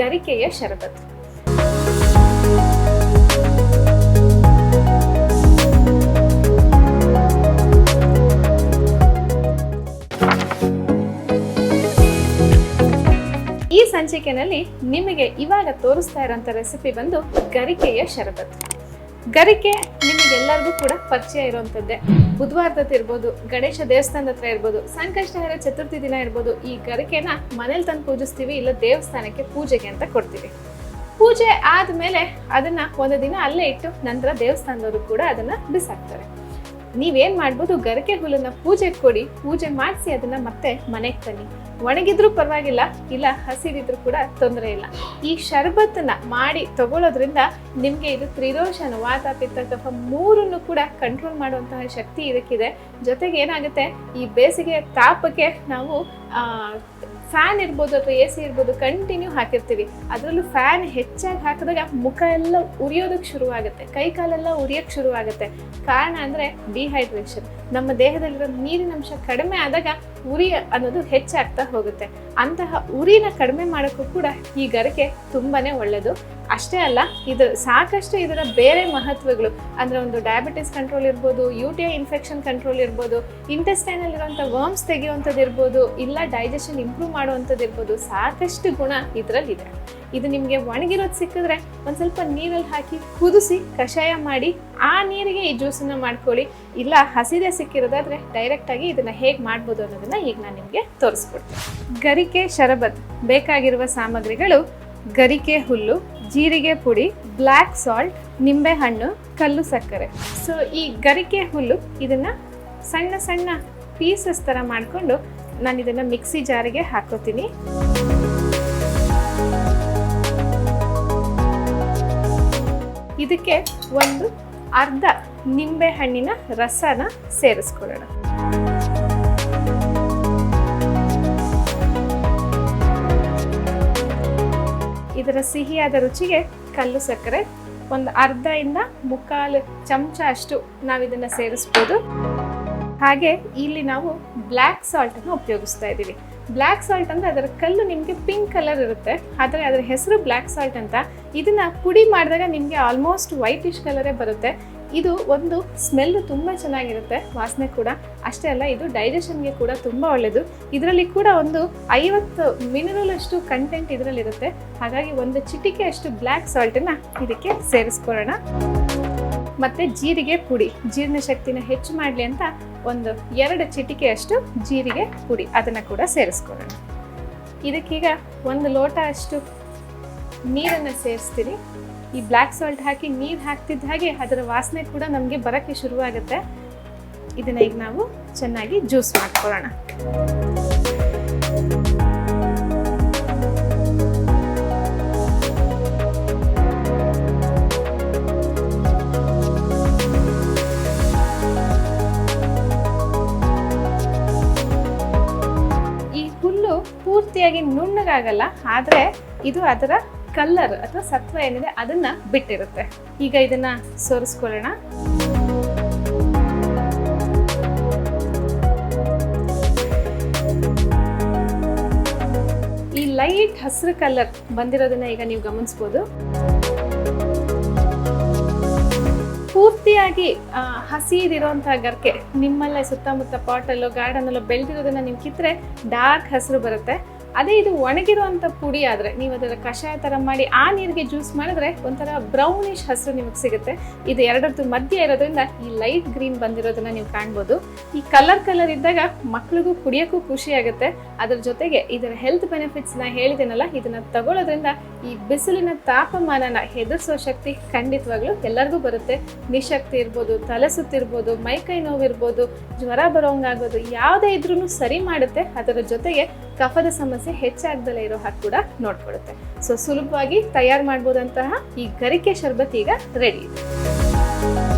ಗರಿಕೆಯ ಶರಬತ್. ಈ ಸಂಚಿಕೆನಲ್ಲಿ ನಿಮಗೆ ಇವಾಗ ತೋರಿಸ್ತಾ ಇರೋಂಥ ರೆಸಿಪಿ ಬಂದು ಗರಿಕೆಯ ಶರಬತ್. ಗರಿಕೆ ನಿಮಗೆಲ್ಲರಿಗೂ ಕೂಡ ಪರಿಚಯ ಇರುವಂಥದ್ದೇ. ಬುಧವಾರದ ಇರ್ಬೋದು, ಗಣೇಶ ದೇವಸ್ಥಾನದ ಹತ್ರ ಇರ್ಬೋದು, ಸಂಕಷ್ಟಹರ ಚತುರ್ಥಿ ದಿನ ಇರ್ಬೋದು, ಈ ಗರಿಕೆನ ಮನೇಲಿ ತಂದು ಪೂಜಿಸ್ತೀವಿ, ಇಲ್ಲ ದೇವಸ್ಥಾನಕ್ಕೆ ಪೂಜೆಗೆ ಅಂತ ಕೊಡ್ತೀವಿ. ಪೂಜೆ ಆದಮೇಲೆ ಅದನ್ನ ಒಂದು ದಿನ ಅಲ್ಲೇ ಇಟ್ಟು ನಂತರ ದೇವಸ್ಥಾನದವರು ಕೂಡ ಅದನ್ನ ಬಿಸಾಕ್ತಾರೆ. ನೀವೇನ್ ಮಾಡ್ಬೋದು, ಗರಕೆ ಹುಲ್ಲನ್ನ ಪೂಜೆ ಕೊಡಿ, ಪೂಜೆ ಮಾಡಿಸಿ ಅದನ್ನ ಮತ್ತೆ ಮನೆಗೆ ತನ್ನಿ ಒಣಗಿದ್ರೂ ಪರವಾಗಿಲ್ಲ, ಇಲ್ಲ ಹಸಿರಿದ್ರು ಕೂಡ ತೊಂದರೆ ಇಲ್ಲ. ಈ ಶರ್ಬತ್ತನ್ನ ಮಾಡಿ ತಗೊಳ್ಳೋದ್ರಿಂದ ನಿಮಗೆ ಇದು ತ್ರಿರೋಷನ್ ವಾತ ಪಿತ್ತ ಕಫ ಮೂರನ್ನು ಕೂಡ ಕಂಟ್ರೋಲ್ ಮಾಡುವಂತಹ ಶಕ್ತಿ ಇದಕ್ಕಿದೆ. ಜೊತೆಗೆ ಏನಾಗುತ್ತೆ, ಈ ಬೇಸಿಗೆ ತಾಪಕ್ಕೆ ನಾವು ಫ್ಯಾನ್ ಇರ್ಬೋದು ಅಥವಾ ಎ ಸಿ ಇರ್ಬೋದು ಕಂಟಿನ್ಯೂ ಹಾಕಿರ್ತೀವಿ. ಅದರಲ್ಲೂ ಫ್ಯಾನ್ ಹೆಚ್ಚಾಗಿ ಹಾಕಿದಾಗ ಮುಖ ಎಲ್ಲ ಉರಿಯೋದಕ್ಕೆ ಶುರುವಾಗುತ್ತೆ. ಕೈ ಕಾಲೆಲ್ಲ ಉರಿಯೋಕ್ಕೆ ಶುರುವಾಗುತ್ತೆ. ಕಾರಣ ಅಂದರೆ ಡಿಹೈಡ್ರೇಷನ್ ನಮ್ಮ ದೇಹದಲ್ಲಿರೋ ನೀರಿನಂಶ ಕಡಿಮೆ ಆದಾಗ ಉರಿ ಅನ್ನೋದು ಹೆಚ್ಚಾಗ್ತಾ ಹೋಗುತ್ತೆ. ಅಂತಹ ಉರಿನ ಕಡಿಮೆ ಮಾಡೋಕ್ಕೂ ಕೂಡ ಈ ಗರಿಕೆ ತುಂಬಾನೇ ಒಳ್ಳೆಯದು ಅಷ್ಟೇ ಅಲ್ಲ, ಇದು ಸಾಕಷ್ಟು ಇದರ ಬೇರೆ ಮಹತ್ವಗಳು. ಅಂದರೆ ಒಂದು ಡಯಾಬಿಟಿಸ್ ಕಂಟ್ರೋಲ್ ಇರ್ಬೋದು U T I infection control ಇರ್ಬೋದು ಇಂಟೆಸ್ಟೈನಲ್ಲಿರುವಂಥ ವರ್ಮ್ಸ್ ತೆಗೆಯುವಂಥದ್ದು ಇರ್ಬೋದು, ಇಲ್ಲ ಡೈಜೆಷನ್ ಇಂಪ್ರೂವ್ ಮಾಡುವಂಥದ್ದು ಇರ್ಬೋದು, ಸಾಕಷ್ಟು ಗುಣ ಇದರಲ್ಲಿದೆ. ಇದು ನಿಮಗೆ ಒಣಗಿರೋದು ಸಿಕ್ಕಿದ್ರೆ ಒಂದು ಸ್ವಲ್ಪ ನೀರಲ್ಲಿ ಹಾಕಿ ಕುದಿಸಿ ಕಷಾಯ ಮಾಡಿ ಆ ನೀರಿಗೆ ಈ ಜ್ಯೂಸನ್ನು ಮಾಡ್ಕೊಳ್ಳಿ. ಇಲ್ಲ ಹಸಿದೆ ಸಿಕ್ಕಿರೋದಾದರೆ ಡೈರೆಕ್ಟಾಗಿ ಇದನ್ನು ಹೇಗೆ ಮಾಡ್ಬೋದು ಅನ್ನೋದನ್ನ ಈಗ ನಾನು ನಿಮಗೆ ತೋರಿಸ್ಕೊಡ್ತೀನಿ. ಗರಿಕೆ ಶರಬತ್ ಬೇಕಾಗಿರುವ ಸಾಮಗ್ರಿಗಳು ಗರಿಕೆ ಹುಲ್ಲು, ಜೀರಿಗೆ ಪುಡಿ ಬ್ಲ್ಯಾಕ್ ಸಾಲ್ಟ್ ನಿಂಬೆಹಣ್ಣು, ಕಲ್ಲು ಸಕ್ಕರೆ. ಸೊ ಈ ಗರಿಕೆ ಹುಲ್ಲು ಇದನ್ನ ಸಣ್ಣ ಸಣ್ಣ ಪೀಸಸ್ ಥರ ಮಾಡಿಕೊಂಡು ನಾನು ಇದನ್ನು ಮಿಕ್ಸಿ ಜಾರಿಗೆ ಹಾಕೋತೀನಿ. ಇದಕ್ಕೆ ಒಂದು ಅರ್ಧ ನಿಂಬೆ ಹಣ್ಣಿನ ರಸನ ಸೇರಿಸ್ಕೊಳ್ಳೋಣ. ಇದರ ಸಿಹಿಯಾದ ರುಚಿಗೆ ಕಲ್ಲು ಸಕ್ಕರೆ, ಒಂದು ಅರ್ಧ ಇಂದ ಮುಕ್ಕಾಲು ಚಮಚ ಅಷ್ಟು ನಾವು ಇದನ್ನ ಸೇರಿಸ್ಬೋದು ಹಾಗೆ ಇಲ್ಲಿ ನಾವು ಬ್ಲ್ಯಾಕ್ ಸಾಲ್ಟ್ ಅನ್ನು ಉಪಯೋಗಿಸ್ತಾ ಇದ್ದೀವಿ. ಬ್ಲ್ಯಾಕ್ ಸಾಲ್ಟ್ ಅಂದರೆ ಅದರ ಕಲ್ಲು ನಿಮಗೆ ಪಿಂಕ್ ಕಲರ್ ಇರುತ್ತೆ. ಆದರೆ ಅದರ ಹೆಸರು ಬ್ಲ್ಯಾಕ್ ಸಾಲ್ಟ್ ಅಂತ. ಇದನ್ನು ಪುಡಿ ಮಾಡಿದಾಗ ನಿಮಗೆ ಆಲ್ಮೋಸ್ಟ್ ವೈಟಿಶ್ ಕಲರೇ ಬರುತ್ತೆ. ಇದು ಒಂದು ಸ್ಮೆಲ್ ತುಂಬ ಚೆನ್ನಾಗಿರುತ್ತೆ, ವಾಸನೆ ಕೂಡ. ಅಷ್ಟೇ ಅಲ್ಲ, ಇದು ಡೈಜೆಷನ್ಗೆ ಕೂಡ ತುಂಬ ಒಳ್ಳೆಯದು ಇದರಲ್ಲಿ ಕೂಡ ಒಂದು ಐವತ್ತು ಮಿನರಲ್ ಅಷ್ಟು ಕಂಟೆಂಟ್ ಇದರಲ್ಲಿರುತ್ತೆ. ಹಾಗಾಗಿ ಒಂದು ಚಿಟಿಕೆ ಅಷ್ಟು ಬ್ಲ್ಯಾಕ್ ಸಾಲ್ಟನ್ನು ಇದಕ್ಕೆ ಸೇರಿಸ್ಕೊಳ್ಳೋಣ. ಮತ್ತೆ ಜೀರಿಗೆ ಪುಡಿ ಜೀರ್ಣಶಕ್ತಿನ ಹೆಚ್ಚು ಮಾಡಲಿ ಅಂತ ಒಂದು ಎರಡು ಚಿಟಿಕೆಯಷ್ಟು ಜೀರಿಗೆ ಪುಡಿ ಅದನ್ನು ಕೂಡ ಸೇರಿಸ್ಕೊಳ್ಳೋಣ. ಇದಕ್ಕೀಗ ಒಂದು ಲೋಟ ಅಷ್ಟು ನೀರನ್ನು ಸೇರಿಸ್ತೀನಿ ಈ ಬ್ಲ್ಯಾಕ್ ಸಾಲ್ಟ್ ಹಾಕಿ ನೀರು ಹಾಕ್ತಿದ್ದ ಹಾಗೆ ಅದರ ವಾಸನೆ ಕೂಡ ನಮಗೆ ಬರೋಕ್ಕೆ ಶುರುವಾಗುತ್ತೆ. ಇದನ್ನ ಈಗ ನಾವು ಚೆನ್ನಾಗಿ ಜ್ಯೂಸ್ ಮಾಡ್ಕೊಳ್ಳೋಣ. ಪೂರ್ತಿಯಾಗಿ ನುಣ್ಣಗಾಗಲ್ಲ, ಆದರೆ ಇದು ಅದರ ಕಲ್ಲರ್ ಅಥವಾ ಸತ್ವ ಏನಿದೆ ಅದನ್ನ ಬಿಟ್ಟಿರುತ್ತೆ. ಈಗ ಇದನ್ನ ಸೋರಿಸ್ಕೊಳ್ಳೋಣ. ಈ ಲೈಟ್ ಹಸಿರು ಕಲರ್ ಬಂದಿರೋದನ್ನ ಈಗ ನೀವು ಗಮನಿಸ್ಬೋದು. ಪೂರ್ತಿಯಾಗಿ ಹಸಿದಿರುವಂತಹ ಗರ್ಕೆ ನಿಮ್ಮಲ್ಲೇ ಸುತ್ತಮುತ್ತ ಪಾಟಲ್ಲೋ ಗಾರ್ಡನಲ್ಲೋ ಬೆಳೆದಿರೋದನ್ನ ನೀವು ಕಿತ್ತರೆ ಡಾರ್ಕ್ ಹಸಿರು ಬರುತ್ತೆ. ಅದೇ ಇದು ಒಣಗಿರುವಂಥ ಪುಡಿ ಆದರೆ ನೀವು ಅದರ ಕಷಾಯ ಥರ ಮಾಡಿ ಆ ನೀರಿಗೆ ಜ್ಯೂಸ್ ಮಾಡಿದ್ರೆ ಒಂಥರ ಬ್ರೌನಿಶ್ ಹಸಿರು ನಿಮಗೆ ಸಿಗುತ್ತೆ. ಇದು ಎರಡರದ್ದು ಮಧ್ಯ ಇರೋದ್ರಿಂದ ಈ ಲೈಟ್ ಗ್ರೀನ್ ಬಂದಿರೋದನ್ನ ನೀವು ಕಾಣ್ಬೋದು. ಈ ಕಲರ್ ಕಲರ್ ಇದ್ದಾಗ ಮಕ್ಳಿಗೂ ಕುಡಿಯೋಕ್ಕೂ ಖುಷಿ ಆಗುತ್ತೆ ಅದ್ರ ಜೊತೆಗೆ ಇದರ ಹೆಲ್ತ್ ಬೆನಿಫಿಟ್ಸ್ನ ಹೇಳಿದ್ದೀನಲ್ಲ ಇದನ್ನ ತಗೊಳ್ಳೋದ್ರಿಂದ ಈ ಬಿಸಿಲಿನ ತಾಪಮಾನನ ಹೆದರ್ಸೋ ಶಕ್ತಿ ಖಂಡಿತವಾಗ್ಲೂ ಎಲ್ಲರಿಗೂ ಬರುತ್ತೆ. ನಿಶಕ್ತಿ ಇರ್ಬೋದು ತಲೆ ಸುತ್ತಿರ್ಬೋದು ಮೈಕೈ ನೋವಿರ್ಬೋದು, ಜ್ವರ ಬರೋಂಗಾಗೋದು, ಯಾವುದೇ ಇದ್ರೂ ಸರಿ ಮಾಡುತ್ತೆ. ಅದರ ಜೊತೆಗೆ ಕಫದ ಸಮಸ್ಯೆ ಹೆಚ್ಚಾಗ್ದಲೇ ಇರೋ ಹಾಗೆ ಕೂಡ ನೋಡ್ಕೊಡುತ್ತೆ ಸೊ ಸುಲಭವಾಗಿ ತಯಾರು ಮಾಡ್ಬೋದಂತಹ ಈ ಗರಿಕೆ ಶರ್ಬತ್ ಈಗ ರೆಡಿ ಇದೆ.